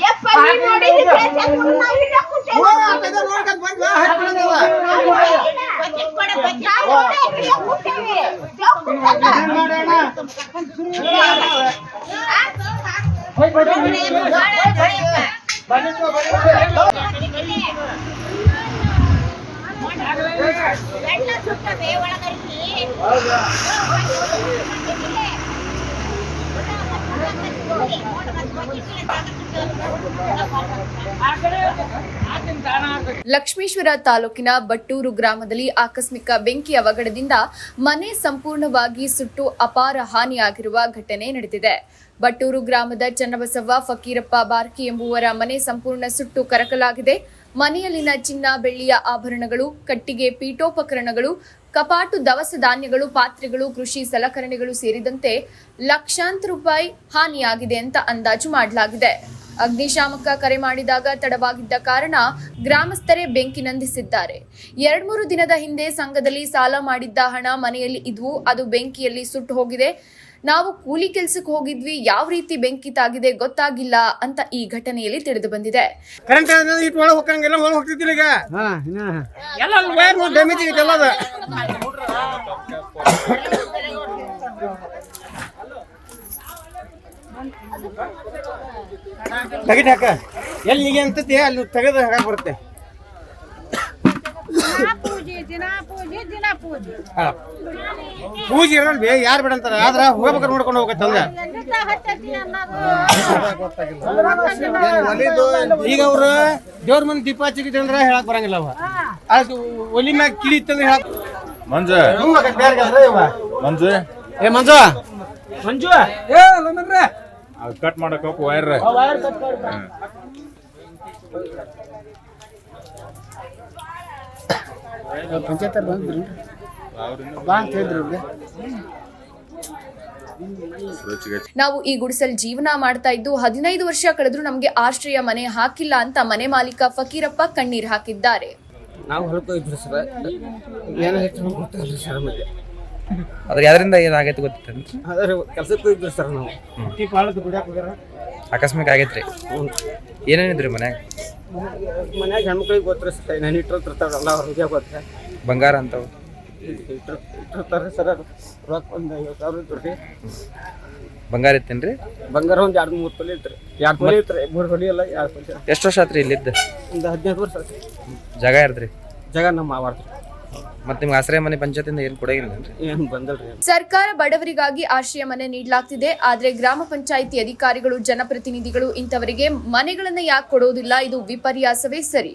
ಯಪ್ಪ, ನೀನ್ ನೋಡಿದ್ರೆ ಕೆಲ್ಸಕ್ಕೆ ನಾವು ಇಲ್ಲೇ ಕೂತೇವೆ. ನಾವು ಹೋಗಿಲ್ಲ. ನಾವು ನೋಡೇ ಇಲ್ಲೇ ಕೂತೇವೆ. ದೇವ್ ಕೂತೇವೆ. ಎಲ್ಲ ಸುತ್ತವೆ ಒಳಗರಿಸಿ ಲಕ್ಷ್ಮೀಶ್ವರ ತಾಲೂಕಿನ ಬಟ್ಟೂರು ಗ್ರಾಮದಲ್ಲಿ ಆಕಸ್ಮಿಕ ಬೆಂಕಿ ಅವಘಡದಿಂದ ಮನೆ ಸಂಪೂರ್ಣವಾಗಿ ಸುಟ್ಟು ಅಪಾರ ಹಾನಿಯಾಗಿರುವ ಘಟನೆ ನಡೆದಿದೆ. ಬಟ್ಟೂರು ಗ್ರಾಮದ ಚನ್ನಬಸವ್ವ ಫಕೀರಪ್ಪ ಬಾರ್ಕಿ ಎಂಬುವರ ಮನೆ ಸಂಪೂರ್ಣ ಸುಟ್ಟು ಕರಕಲಾಗಿದೆ. ಮನೆಯಲ್ಲಿನ ಚಿನ್ನ, ಬೆಳ್ಳಿಯ ಆಭರಣಗಳು, ಕಟ್ಟಿಗೆ, ಪೀಠೋಪಕರಣಗಳು ಕಪಾಟು ದವಸ ಧಾನ್ಯಗಳು ಪಾತ್ರೆಗಳು ಕೃಷಿ ಸಲಕರಣೆಗಳು ಸೇರಿದಂತೆ ಲಕ್ಷಾಂತರ ರೂಪಾಯಿ ಹಾನಿಯಾಗಿದೆ ಅಂತ ಅಂದಾಜು ಮಾಡಲಾಗಿದೆ. ಅಗ್ನಿಶಾಮಕ ಕರೆ ಮಾಡಿದಾಗ ತಡವಾಗಿದ್ದ ಕಾರಣ ಗ್ರಾಮಸ್ಥರೇ ಬೆಂಕಿ ನಂದಿಸಿದ್ದಾರೆ. ಎರಡ್ಮೂರು ದಿನದ ಹಿಂದೆ ಸಂಘದಲ್ಲಿ ಸಾಲ ಮಾಡಿದ್ದ ಹಣ ಮನೆಯಲ್ಲಿ ಇದ್ವು. ಅದು ಬೆಂಕಿಯಲ್ಲಿ ಸುಟ್ಟು ಹೋಗಿದೆ. ನಾವು ಕೂಲಿ ಕೆಲಸಕ್ಕೆ ಹೋಗಿದ್ವಿ. ಯಾವ ರೀತಿ ಬೆಂಕಿ ತಾಗಿದೆ ಗೊತ್ತಾಗಿಲ್ಲ ಅಂತ ಈ ಘಟನೆಯಲ್ಲಿ ತಿಳಿದು ಬಂದಿದೆ. ಕರೆಂಟ್ ಇಟ್ಟು ಒಳಗೆ ಹೋಗಂಗಿಲ್ಲ ಒಳಗೆ ಹೋಗ್ತಿದ್ದಿಲ್ಲ ಈಗ? ಎಲ್ಲ ವೈರ್ ಡ್ಯಾಮೇಜ್ ಆಗೈತೆ ಎಲ್ಲ ತೆಗಿಟ್ ಹಾಕ. ಎಲ್ಲಿ ಈಗ ಅಂತತಿ ಅಲ್ಲಿ ತೆಗೆದು ಹಾಕ ಬರುತ್ತೆ. ಪೂಜೆ ಇರಲ್ವಿ ಬೇ ಯಾರು ಬೇಡ ಅಂತಾರ ಆದ್ರ ಹೋಗ್ಬೇಕಾದ್ರೆ ನೋಡ್ಕೊಂಡು ಹೋಗತ್ತೆ ಹಂಗ. ಈಗ ಅವ್ರು ದೇವ್ರ ಮನೆ ದೀಪ ಹಚ್ಚಿಗಿದ್ದೆ ಅಂದ್ರೆ ಹೇಳಕ್ ಬರಂಗಿಲ್ಲ ಅವ. ಅದು ಒಲಿ ಮ್ಯಾಗ ಕಿಡಿ ಇತ್ತಂದ್ರೆ ಹೇಳಕ್ ಮಂಜ. ಮಂಜು. ಏ ಮಂಜು. ಮಂಜು. ಏ ಲಂಬನ್ರೆ ಅದು ಕಟ್ ಮಾಡಕ್ಕೆ ಹೋಗ್ ವೈರ್ ಪಂಚಾಯತ್ ಬಂದ್ರಿ? ಬಾ ಅಂತ ಹೇಳಿದ್ರು ನಾವು ಈ ಗುಡಿಸಲ್ ಜೀವನ ಮಾಡ್ತಾ ಇದ್ದು ಹದಿನೈದು ವರ್ಷ ಕಳೆದ್ರೂ ನಮಗೆ ಆಶ್ರಯ ಮನೆ ಹಾಕಿಲ್ಲ ಅಂತ ಮನೆ ಮಾಲೀಕ ಫಕೀರಪ್ಪ ಕಣ್ಣೀರ್ ಹಾಕಿದ್ದಾರೆ. ನಾವು ಹೊಲಕ್ಕೆ ಹೋಗಿದ್ರು ಸರ್. ಏನು ಹೆಚ್ಚು ಗೊತ್ತಿಲ್ಲ ಸರ್ ನಮಗೆ. ಅದ್ರ ಯಾವ್ದ್ರಿಂದ ಏನಾಗೈತೆ ಗೊತ್ತಿತ್ತು ಅದ್ರ ಕೆಲಸಕ್ಕೆ ಹೋಗಿದ್ರು ಸರ್ ನಾವು. ಆಕಸ್ಮಿಕ ಆಗೈತ್ರಿ ಏನೇನಿದ್ರಿ ಮನ್ಯಾಗ? ಮನ್ಯಾಗ ಹೆಣ್ಮಕ್ಳಿಗೆ ಗೊತ್ತಿರ ಸರ್. ನಾನು ಇಟ್ಟಿರ್ತಾರಲ್ಲ ಅವ್ರ ಹೃದಯ ಗೊತ್ತ ಬಂಗಾರ ಅಂತವು. ಇಟ್ಟಿರ್ತಾರೆ ಸರ್ ರೊಕ್ಕ ಒಂದು ಐವತ್ತು ಸಾವಿರ ಇತ್ತು ರೀ. ಬಂಗಾರ ಇತ್ತೇನ್ರಿ? ಬಂಗಾರ ಒಂದು ಎರಡು ಮೂರು ತೊಲೆ ಇತ್ತು ಎರಡು ತೊಲೆ ಇತ್ತು ರೀ. ಮೂರು ತೊಲೆ ಎಲ್ಲ ಎರಡು ತೊಲೆ. ಎಷ್ಟು ವರ್ಷ ಆತ್ರಿ ಇಲ್ಲಿದ್ದ? ಒಂದು ಹದಿನೈದು ವರ್ಷ ಆತ್ರಿ. ಜಾಗ ಇರ್ದ್ರಿ ಜಾಗ ನಮ್ಮ ಮಾವಾಡ್ರಿ ಮತ್ತೆ ನಿಮ್ಗೆ ಆಶ್ರಯ ಮನೆ ಪಂಚಾಯತಿಂದ ಏನು ಏನು ಬಂದಲ್ರಿ ಸರ್ಕಾರ ಬಡವರಿಗಾಗಿ ಆಶ್ರಯ ಮನೆ ನೀಡಲಾಗ್ತಿದೆ ಆದ್ರೆ ಗ್ರಾಮ ಪಂಚಾಯಿತಿ ಅಧಿಕಾರಿಗಳು ಜನಪ್ರತಿನಿಧಿಗಳು ಇಂಥವರಿಗೆ ಮನೆಗಳನ್ನ ಯಾಕೆ ಕೊಡೋದಿಲ್ಲ? ಇದು ವಿಪರ್ಯಾಸವೇ ಸರಿ.